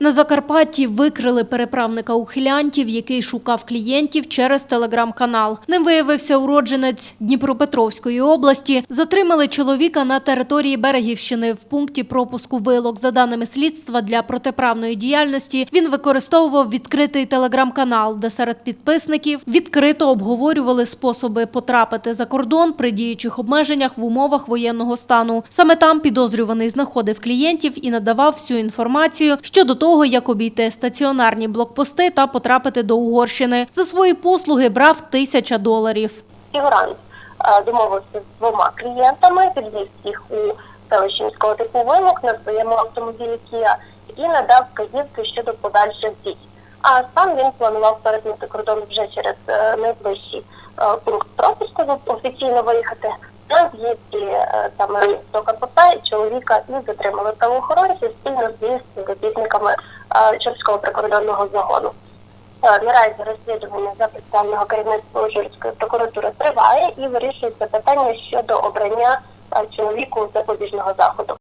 На Закарпатті викрили переправника ухилянтів, який шукав клієнтів через телеграм-канал. Ним виявився уродженець Дніпропетровської області. Затримали чоловіка на території Берегівщини в пункті пропуску вилок. За даними слідства, для протиправної діяльності він використовував відкритий телеграм-канал, де серед підписників відкрито обговорювали способи потрапити за кордон при діючих обмеженнях в умовах воєнного стану. Саме там підозрюваний знаходив клієнтів і надавав всю інформацію щодо того, як обійти стаціонарні блокпости та потрапити до Угорщини. За свої послуги брав тисяча доларів. Фігурант е, домовився з двома клієнтами, підвіз їх у селище міського типу Вилок на своєму автомобілі Kia і надав вказівки щодо подальших дій. А сам він планував перетнути кордон вже через е, найближчий е, пункт пропуску, офіційно виїхати. На з'їзді саме до КПП чоловіка і затримали правоохоронці спільно з співробітниками е, прикордонного загону. Е, Наразі розслідування за представного керівництва Жорської прокуратури триває і вирішується питання щодо обрання е, чоловіку запобіжного заходу.